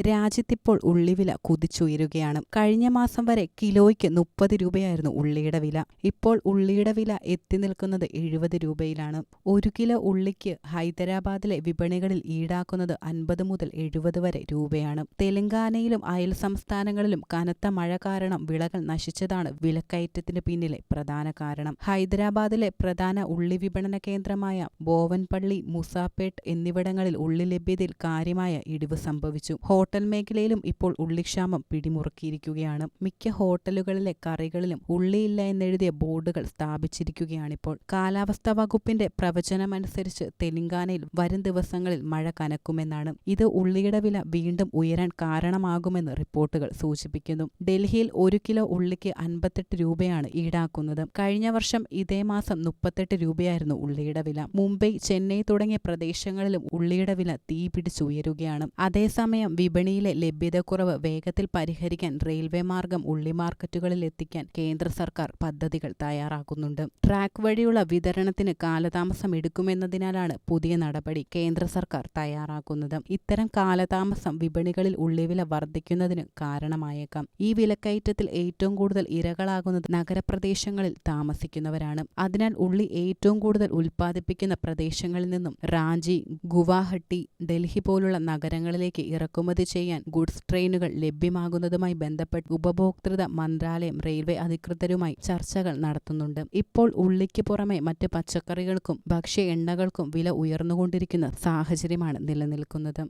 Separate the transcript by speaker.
Speaker 1: രാജ്യത്തിപ്പോൾ ഉള്ളിവില കുതിച്ചുയരുകയാണ്. കഴിഞ്ഞ മാസം വരെ കിലോയ്ക്ക് മുപ്പത് രൂപയായിരുന്നു ഉള്ളിയുടെ വില. ഇപ്പോൾ ഉള്ളിയുടെ വില എത്തി നിൽക്കുന്നത് എഴുപത് രൂപയിലാണ്. ഒരു കിലോ ഉള്ളിക്ക് ഹൈദരാബാദിലെ വിപണികളിൽ ഈടാക്കുന്നത് അൻപത് മുതൽ എഴുപത് വരെ രൂപയാണ്. തെലങ്കാനയിലും അയൽ സംസ്ഥാനങ്ങളിലും കനത്ത മഴ കാരണം വിളകൾ നശിച്ചതാണ് വിലക്കയറ്റത്തിന് പിന്നിലെ പ്രധാന കാരണം. ഹൈദരാബാദിലെ പ്രധാന ഉള്ളി വിപണന കേന്ദ്രമായ ബോവൻപള്ളി മുസാപേട്ട് എന്നിവിടങ്ങളിൽ ഉള്ളി ലഭ്യതയിൽ കാര്യമായ ഇടിവ് സംഭവിച്ചു. ഹോട്ടൽ മേഖലയിലും ഇപ്പോൾ ഉള്ളിക്ഷാമം പിടിമുറുക്കിയിരിക്കുകയാണ്. മിക്ക ഹോട്ടലുകളിലെ കറികളിലും ഉള്ളിയില്ല എന്നെഴുതിയ ബോർഡുകൾ സ്ഥാപിച്ചിരിക്കുകയാണിപ്പോൾ. കാലാവസ്ഥാ വകുപ്പിന്റെ പ്രവചനമനുസരിച്ച് തെലങ്കാനയിൽ വരും ദിവസങ്ങളിൽ മഴ കനക്കുമെന്നാണ്. ഇത് ഉള്ളിയുടെ വില വീണ്ടും ഉയരാൻ കാരണമാകുമെന്ന് റിപ്പോർട്ടുകൾ സൂചിപ്പിക്കുന്നു. ഡൽഹിയിൽ ഒരു കിലോ ഉള്ളിക്ക് അൻപത്തെട്ട് രൂപയാണ് ഈടാക്കുന്നത്. കഴിഞ്ഞ വർഷം ഇതേ മാസം മുപ്പത്തെട്ട് രൂപയായിരുന്നു ഉള്ളിയുടെ വില. മുംബൈ ചെന്നൈ തുടങ്ങിയ പ്രദേശങ്ങളിലും ഉള്ളിയുടെ വില തീപിടിച്ചുയരുകയാണ്. അതേസമയം വിപണിയിലെ ലഭ്യതക്കുറവ് വേഗത്തിൽ പരിഹരിക്കാൻ റെയിൽവേ മാർഗം ഉള്ളി മാർക്കറ്റുകളിൽ എത്തിക്കാൻ കേന്ദ്ര സർക്കാർ പദ്ധതികൾ തയ്യാറാക്കുന്നുണ്ട്. ട്രാക്ക് വഴിയുള്ള വിതരണത്തിന് കാലതാമസം എടുക്കുമെന്നതിനാലാണ് പുതിയ നടപടി കേന്ദ്ര സർക്കാർ തയ്യാറാക്കുന്നത്. ഇത്തരം കാലതാമസം വിപണികളിൽ ഉള്ളിവില വർദ്ധിക്കുന്നതിന് കാരണമായേക്കാം. ഈ വിലക്കയറ്റത്തിൽ ഏറ്റവും കൂടുതൽ ഇരകളാകുന്നത് നഗരപ്രദേശങ്ങളിൽ താമസിക്കുന്നവരാണ്. അതിനാൽ ഉള്ളി ഏറ്റവും കൂടുതൽ ഉൽപ്പാദിപ്പിക്കുന്ന പ്രദേശങ്ങളിൽ നിന്നും റാഞ്ചി ഗുവാഹട്ടി ഡൽഹി പോലുള്ള നഗരങ്ങളിലേക്ക് ഇറക്കുമതി ചെയ്യാൻ ഗുഡ്സ് ട്രെയിനുകൾ ലഭ്യമാകുന്നതുമായി ബന്ധപ്പെട്ട് ഉപഭോക്തൃ മന്ത്രാലയം റെയിൽവേ അധികൃതരുമായി ചർച്ചകൾ നടത്തുന്നുണ്ട്. ഇപ്പോൾ ഉള്ളിക്ക് പുറമെ മറ്റ് പച്ചക്കറികൾക്കും ഭക്ഷ്യ എണ്ണകൾക്കും വില ഉയർന്നുകൊണ്ടിരിക്കുന്ന സാഹചര്യമാണ് നിലനിൽക്കുന്നത്.